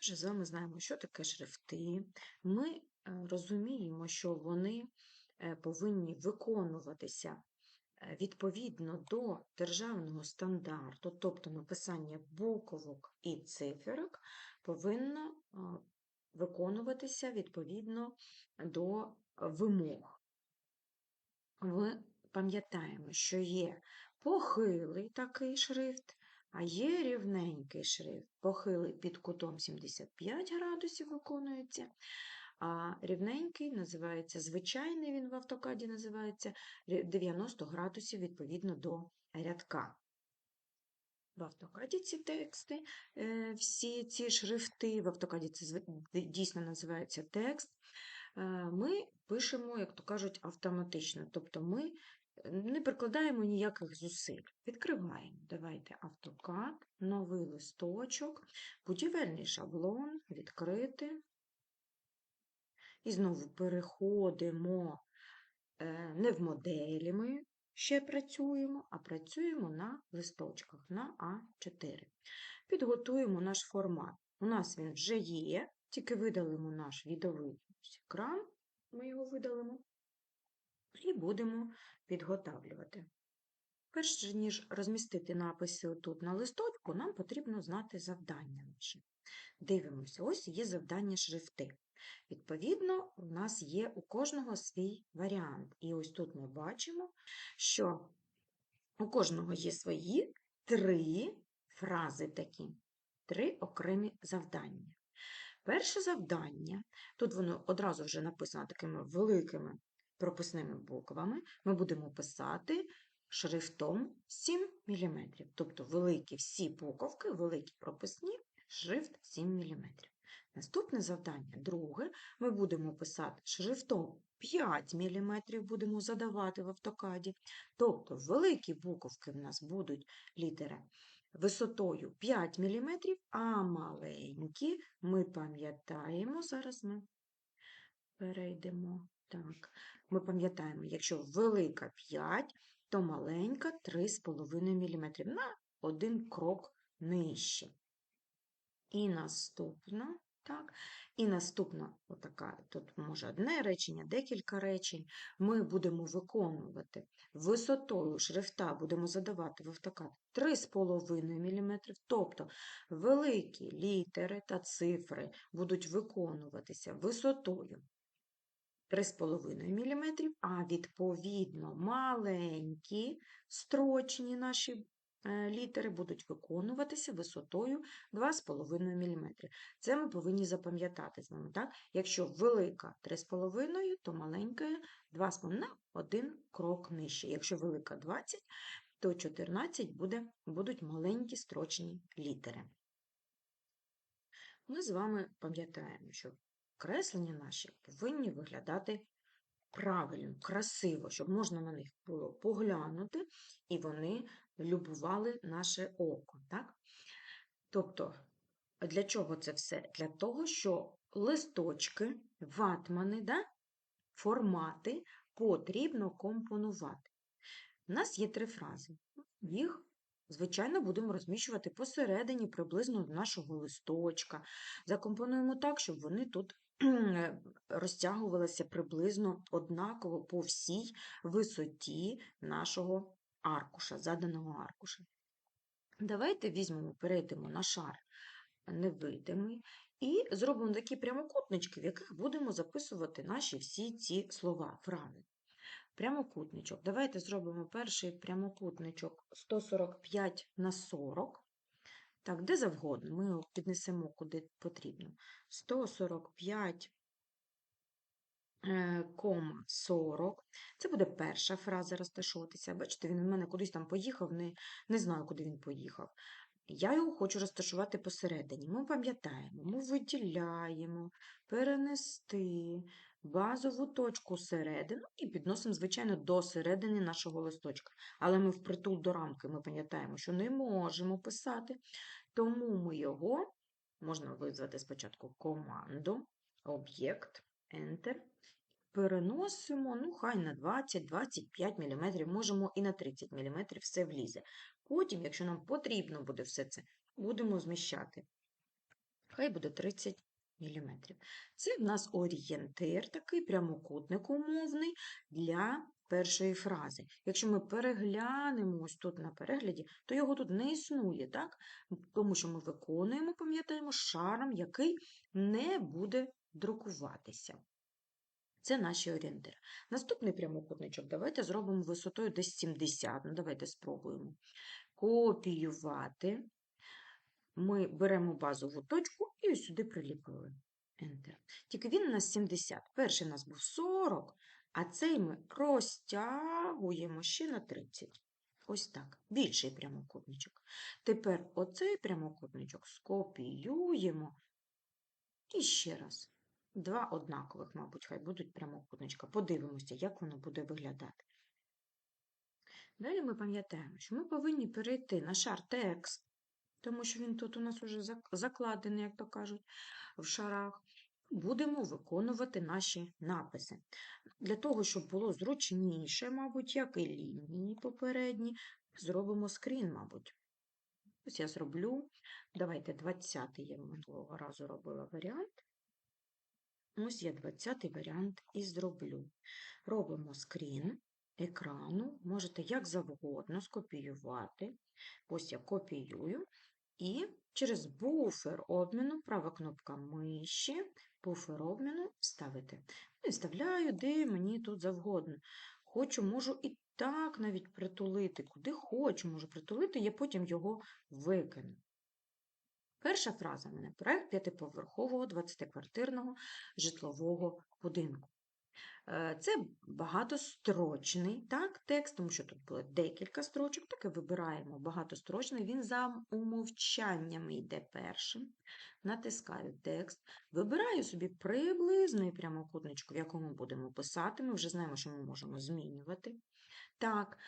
вже з вами знаємо, що таке шрифти. Ми е, розуміємо, що вони е, повинні виконуватися е, відповідно до державного стандарту, тобто написання буквок і циферок повинно виконуватися відповідно до вимог. Ми пам'ятаємо, що є похилий такий шрифт, а є рівненький шрифт. Похилий під кутом 75 градусів виконується, а рівненький називається звичайний, він в автокаді називається 90 градусів відповідно до рядка. В автокаді ці тексти, е, всі ці шрифти, в автокаді це дійсно називається текст. е, Ми пишемо, як то кажуть, автоматично. Тобто ми не прикладаємо ніяких зусиль. Відкриваємо. Давайте автокад, новий листочок, будівельний шаблон, відкрити. І знову переходимо е, не в моделі ми ще працюємо, а працюємо на листочках на А4. Підготуємо наш формат. У нас він вже є, тільки видалимо наш відовий екран, ми його видалимо, і будемо підготавлювати. Перш ніж розмістити написи тут на листочку, нам потрібно знати завдання наше. Дивимося, ось є завдання шрифти. Відповідно, у нас є у кожного свій варіант. І ось тут ми бачимо, що у кожного є свої три фрази такі, три окремі завдання. Перше завдання, тут воно одразу вже написано такими великими прописними буквами, ми будемо писати шрифтом 7 мм. Тобто великі всі буковки, великі прописні, шрифт 7 мм. Наступне завдання, друге, ми будемо писати шрифтом 5 мм, будемо задавати в автокаді. Тобто великі буковки в нас будуть літери висотою 5 мм, а маленькі ми пам'ятаємо, зараз ми перейдемо. Так, ми пам'ятаємо, якщо велика 5, то маленька 3,5 мм на один крок нижче. І наступна, так, і наступна, отака, тут може одне речення, декілька речень, ми будемо виконувати висотою шрифта, будемо задавати в автокад 3,5 мм, тобто великі літери та цифри будуть виконуватися висотою 3,5 мм, а відповідно маленькі строчні наші е, літери будуть виконуватися висотою 2,5 мм. Це ми повинні запам'ятати з вами. Так? Якщо велика 3,5, то маленька 2,5 на один крок нижче. Якщо велика 20, то 14 буде, будуть маленькі строчні літери. Ми з вами пам'ятаємо, що креслення наші повинні виглядати правильно, красиво, щоб можна на них було поглянути, і вони любували наше око. Так? Тобто, для чого це все? Для того, що листочки, ватмани, да? формати потрібно компонувати. У нас є три фрази. Їх, звичайно, будемо розміщувати посередині приблизно нашого листочка. Закомпонуємо так, щоб вони тут розтягувалися приблизно однаково по всій висоті нашого аркуша, заданого аркуша. Давайте візьмемо, перейдемо на шар невидимий і зробимо такі прямокутнички, в яких будемо записувати наші всі ці слова, фрази. Прямокутничок. Давайте зробимо перший прямокутничок 145 на 40. Так, де завгодно, ми його піднесемо куди потрібно. 145 е, 40. Це буде перша фраза розташовуватися. Бачите, він у мене кудись там поїхав, не, не знаю, куди він поїхав. Я його хочу розташувати посередині. Ми пам'ятаємо, ми виділяємо, перенести базову точку середину і підносимо, звичайно, до середини нашого листочка. Але ми впритул до рамки, ми пам'ятаємо, що не можемо писати, тому ми його можна визвати спочатку команду, об'єкт, Enter. Переносимо, ну, хай на 20-25 мм, можемо і на 30 мм все влізе. Потім, якщо нам потрібно буде все це, будемо зміщати. хай буде 30 мм. Це в нас орієнтир, такий прямокутник умовний для першої фрази. Якщо ми переглянемо ось тут на перегляді, то його тут не існує, так? тому що ми виконуємо, пам'ятаємо, шаром, який не буде друкуватися. Це наші орієнтири. Наступний прямокутничок давайте зробимо висотою десь 70. Ну, давайте спробуємо. Копіювати. Ми беремо базову точку і сюди приліпили. Enter. Тільки він у нас 70. Перший у нас був 40, а цей ми розтягуємо ще на 30. Ось так. Більший прямокутничок. Тепер оцей прямокутничок скопіюємо і ще раз. Два однакових, мабуть, хай будуть прямокутничка. Подивимося, як воно буде виглядати. Далі ми пам'ятаємо, що ми повинні перейти на шар текст, тому що він тут у нас вже закладений, як то кажуть, в шарах. Будемо виконувати наші написи. Для того, щоб було зручніше, мабуть, як і лінії попередні, зробимо скрін, мабуть. Ось я зроблю. Давайте 20-й я минулого разу робила варіант. Ось я 20-й варіант і зроблю. Робимо скрін екрану, можете як завгодно скопіювати. Ось я копіюю. І через буфер обміну, права кнопка миші, буфер обміну вставити. Ну, і вставляю, де мені тут завгодно. Хочу, можу і так навіть притулити, куди хочу, можу притулити, я потім його викину. Перша фраза в мене проект п'ятиповерхового 20-квартирного житлового будинку. Е, це багатострочний так, текст, тому що тут було декілька строчок, так і вибираємо багатострочний, він за умовчаннями йде першим. Натискаю текст, вибираю собі приблизний прямокутничок, в якому будемо писати. Ми вже знаємо, що ми можемо змінювати. Так,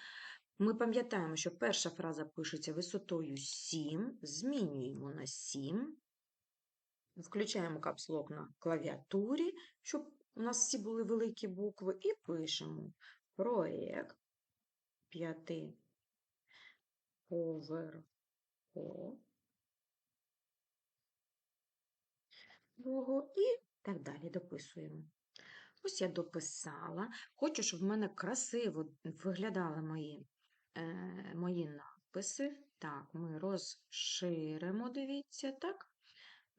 ми пам'ятаємо, що перша фраза пишеться висотою 7, змінюємо на 7, включаємо капслок на клавіатурі, щоб у нас всі були великі букви, і пишемо проєкт п'яти поверхового і так далі дописуємо. Ось я дописала. Хочу, щоб в мене красиво виглядали мої, е, мої написи. Так, ми розширимо, дивіться, так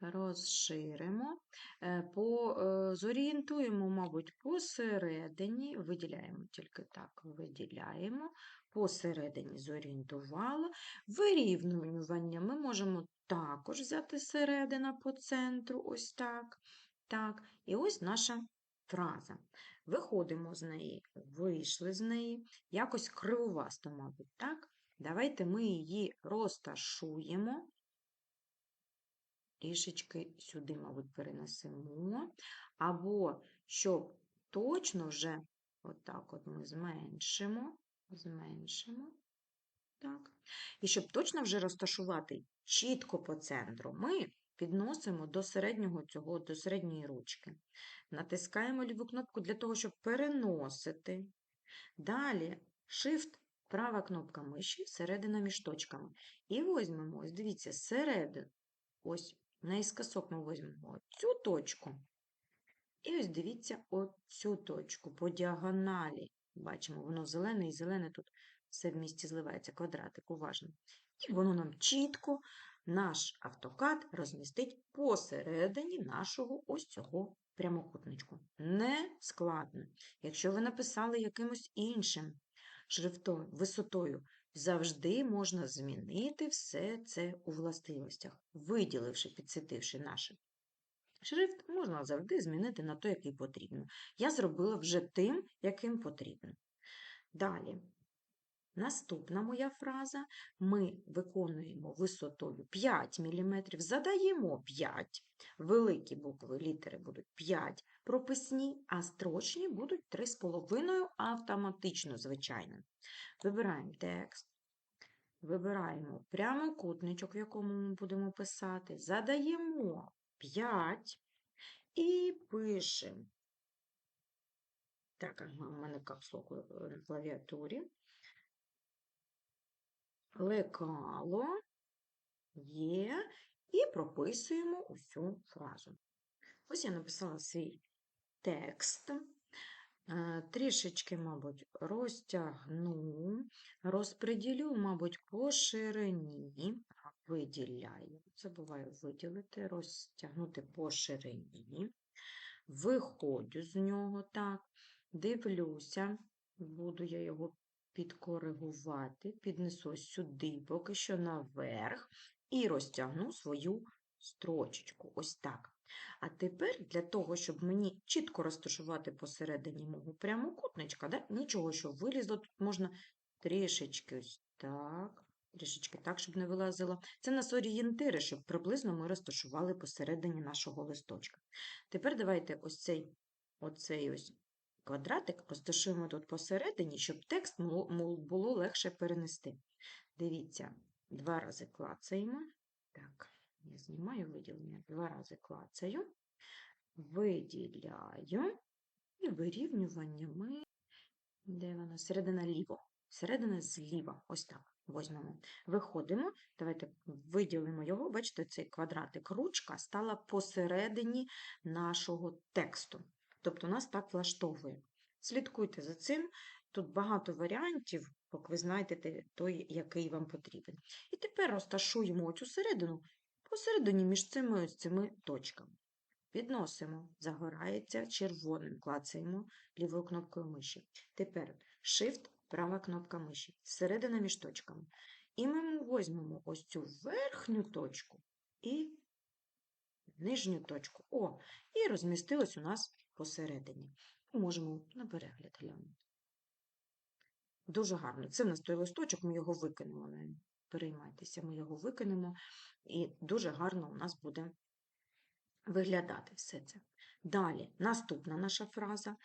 розширимо, е, по, е, зорієнтуємо, мабуть, посередині, виділяємо тільки так, виділяємо, посередині зорієнтувала. Вирівнювання ми можемо також взяти середина по центру, ось так. так. І ось наша фраза. Виходимо з неї, вийшли з неї, якось кривовасто, мабуть, так? Давайте ми її розташуємо трішечки сюди, мабуть, перенесемо. Або, щоб точно вже, отак от ми зменшимо, зменшимо. Так. І щоб точно вже розташувати чітко по центру, ми підносимо до середнього цього, до середньої ручки. Натискаємо ліву кнопку для того, щоб переносити. Далі Shift, права кнопка миші, середина між точками. І візьмемо, ось дивіться, середину, ось Наискосок ми візьмемо цю точку. І ось дивіться оцю точку по діагоналі. Бачимо, воно зелене і зелене тут все в місті зливається, квадратик, уважно. І воно нам чітко, наш автокад розмістить посередині нашого ось цього прямокутничку. Не складно. Якщо ви написали якимось іншим шрифтом, висотою Завжди можна змінити все це у властивостях, виділивши, підсвітивши наш шрифт, можна завжди змінити на той, який потрібно. Я зробила вже тим, яким потрібно. Далі, наступна моя фраза: ми виконуємо висотою 5 мм, задаємо 5, великі букви літери будуть 5 прописні, а строчні будуть 3,5 автоматично, звичайно. Вибираємо текст, вибираємо прямокутничок, в якому ми будемо писати, задаємо 5 і пишемо. Так, у мене капслок на клавіатурі. Лекало є. і прописуємо усю фразу. Ось я написала свій текст. Е, Трішечки, мабуть, розтягну, розподілю, мабуть, по ширині, виділяю. Забуваю виділити, розтягнути по ширині. Виходжу з нього так, дивлюся, буду я його підкоригувати, піднесу сюди, поки що наверх, і розтягну свою строчечку. Ось так. А тепер для того, щоб мені чітко розташувати посередині мого прямокутничка, да? нічого, що вилізло, тут можна трішечки ось так, трішечки так, щоб не вилазило. Це нас орієнтири, щоб приблизно ми розташували посередині нашого листочка. Тепер давайте ось цей, оцей ось квадратик розташуємо тут посередині, щоб текст було легше перенести. Дивіться, два рази клацаємо. Так, я знімаю виділення, два рази клацаю, виділяю і вирівнювання ми. Де вона? Середина ліво. Середина зліва. Ось так. Возьмемо. Виходимо. Давайте виділимо його. Бачите, цей квадратик ручка стала посередині нашого тексту. Тобто нас так влаштовує. Слідкуйте за цим. Тут багато варіантів, поки ви знайдете той, який вам потрібен. І тепер розташуємо цю середину посередині між цими ось цими точками. Підносимо, загорається червоним, клацаємо лівою кнопкою миші. Тепер Shift, права кнопка миші, середина між точками. І ми візьмемо ось цю верхню точку і нижню точку. О, і розмістилось у нас посередині. Можемо на перегляд глянути. Дуже гарно. Це в нас той листочок, ми його викинемо. Переймайтеся, ми його викинемо, і дуже гарно у нас буде виглядати все це. Далі, наступна наша фраза,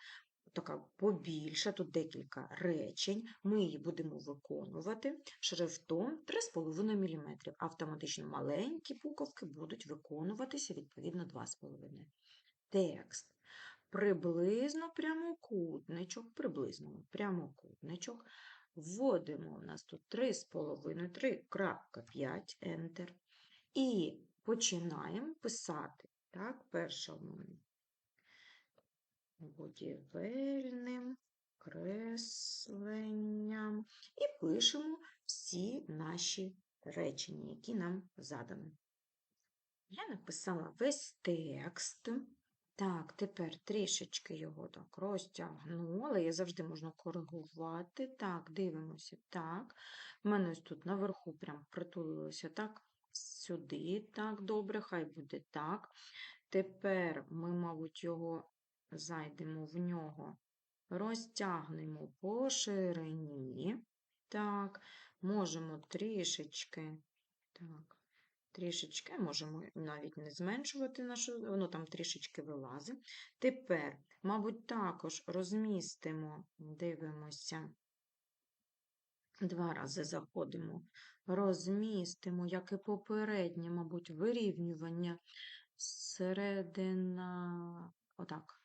така побільша, тут декілька речень. Ми її будемо виконувати шрифтом 3,5 мм. Автоматично маленькі буковки будуть виконуватися відповідно 2,5 Текст. Приблизно прямокутничок, приблизно прямокутничок. Вводимо у нас тут 3,5, 3.5, Enter. І починаємо писати. Так, першому будівельним кресленням. І пишемо всі наші речення, які нам задані. Я написала весь текст. Так, тепер трішечки його так розтягну, але я завжди можна коригувати. Так, дивимося. Так. У мене ось тут наверху прям притулилося так, сюди. Так, добре, хай буде так. Тепер ми, мабуть, його зайдемо в нього, розтягнемо по ширині. Так, можемо трішечки. Так. Трішечки, можемо навіть не зменшувати нашу, воно там трішечки вилазить. Тепер, мабуть, також розмістимо, дивимося, два рази заходимо, розмістимо, як і попереднє, мабуть, вирівнювання середина, отак,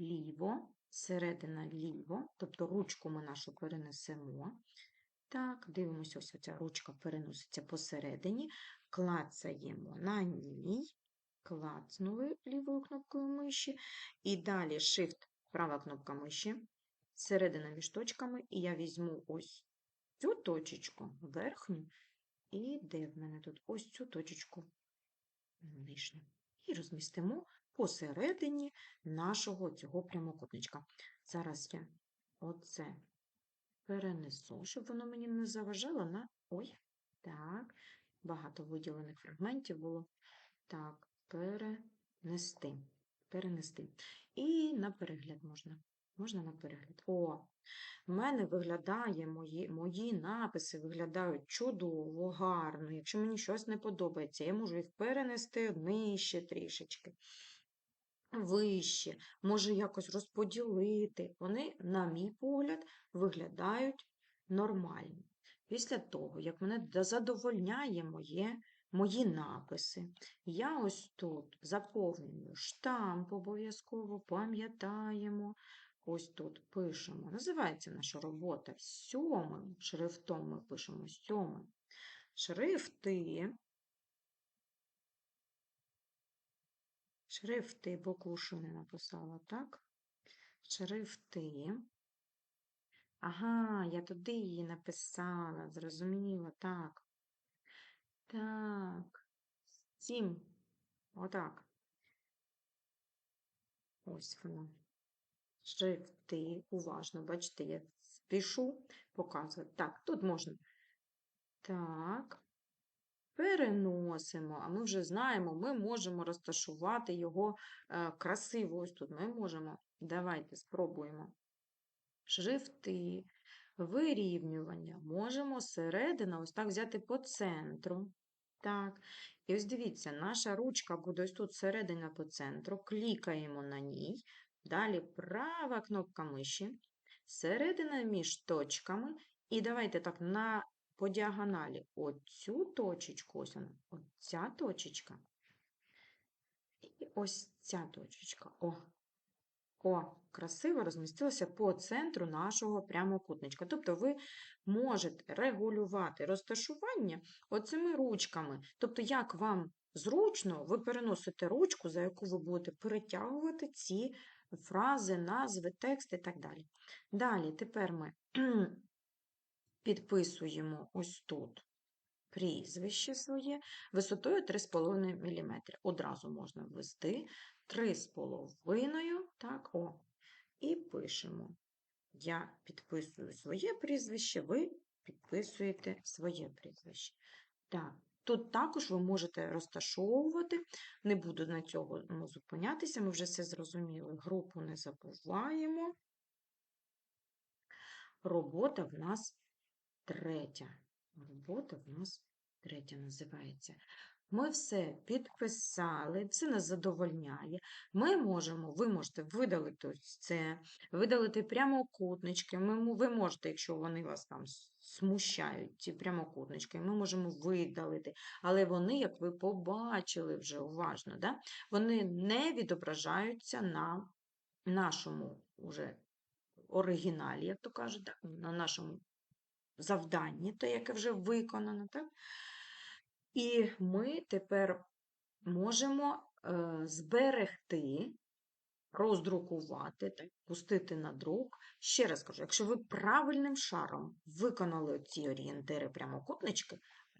ліво, середина ліво, тобто ручку ми нашу перенесемо. Так, дивимося, ось ця ручка переноситься посередині, клацаємо на ній, клацнули лівою кнопкою миші, і далі Shift, права кнопка миші, середина між точками, і я візьму ось цю точечку верхню, і де в мене тут ось цю точечку нижню. І розмістимо посередині нашого цього прямокутничка. Зараз я оце перенесу, щоб воно мені не заважало на. Ой, так, багато виділених фрагментів було. Так, перенести. Перенести. І на перегляд можна. Можна на перегляд. О, в мене виглядає, мої, мої написи виглядають чудово, гарно. Якщо мені щось не подобається, я можу їх перенести нижче трішечки вище, може якось розподілити. Вони, на мій погляд, виглядають нормально. Після того, як мене задовольняє моє, мої написи, я ось тут заповнюю штамп обов'язково, пам'ятаємо. Ось тут пишемо. Називається наша робота сьомим шрифтом ми пишемо сьомим. Шрифти Шрифти, букву Ш не написала, так? Шрифти. Ага, я туди її написала, зрозуміла, так. Так. Сім. Отак. Ось воно. Шрифти. Уважно, бачите, я спішу показувати. Так, тут можна. Так. Переносимо, а ми вже знаємо, ми можемо розташувати його е, красиво. Ось тут ми можемо. Давайте спробуємо. Шрифти, вирівнювання. Можемо середина ось так взяти по центру. Так. І ось дивіться, наша ручка буде ось тут середина по центру. Клікаємо на ній. Далі права кнопка миші, середина між точками. І давайте так на по діагоналі оцю точечку, ось вона, оця точечка. І ось ця точечка. О, о, красиво розмістилася по центру нашого прямокутничка. Тобто ви можете регулювати розташування оцими ручками. Тобто, як вам зручно, ви переносите ручку, за яку ви будете перетягувати ці фрази, назви, тексти і так далі. Далі, тепер ми підписуємо ось тут прізвище своє висотою 3,5 мм. Одразу можна ввести 3,5, так, о, і пишемо. Я підписую своє прізвище, ви підписуєте своє прізвище. Так, Тут також ви можете розташовувати, не буду на цього ну, зупинятися, ми вже все зрозуміли. Групу не забуваємо. Робота в нас третя. Робота в нас третя називається. Ми все підписали, це нас задовольняє. Ми можемо, ви можете видалити це, видалити прямокутнички. Ми, ви можете, якщо вони вас там смущають, ці прямокутнички, ми можемо видалити. Але вони, як ви побачили вже уважно, да? вони не відображаються на нашому уже оригіналі, як то кажуть, на нашому завданні, те, яке вже виконано. так? І ми тепер можемо е, зберегти, роздрукувати, так, пустити на друк. Ще раз кажу, якщо ви правильним шаром виконали ці орієнтири прямокутнички,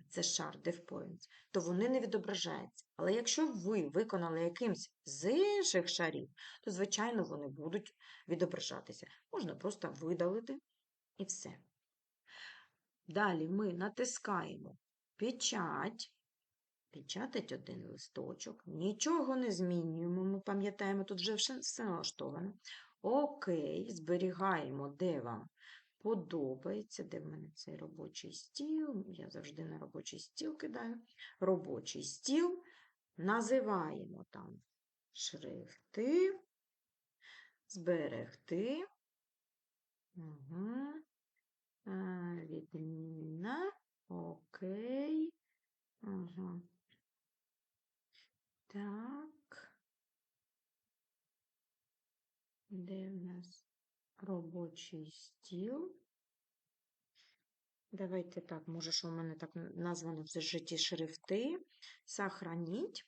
це шар DevPoints, то вони не відображаються. Але якщо ви виконали якимсь з інших шарів, то, звичайно, вони будуть відображатися. Можна просто видалити і все. Далі ми натискаємо печать, печатать один листочок, нічого не змінюємо, ми пам'ятаємо, тут вже все налаштовано. Окей, зберігаємо, де вам подобається, де в мене цей робочий стіл. Я завжди на робочий стіл кидаю. Робочий стіл. Називаємо там шрифти, зберегти. Угу. Відмінна. Окей. Ага. Так. Де в нас робочий стіл? Давайте так, може, що в мене так названо в зажиті шрифти. Сохраніть.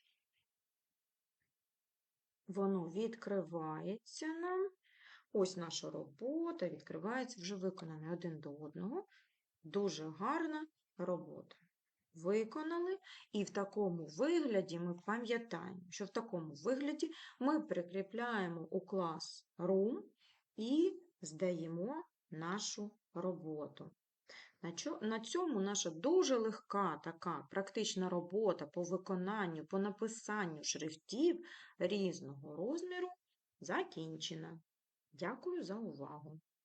Воно відкривається нам. Ось наша робота відкривається, вже виконана один до одного. Дуже гарна робота. Виконали, і в такому вигляді ми пам'ятаємо, що в такому вигляді ми прикріпляємо у клас Room і здаємо нашу роботу. На цьому наша дуже легка така практична робота по виконанню, по написанню шрифтів різного розміру закінчена. Дякую за увагу!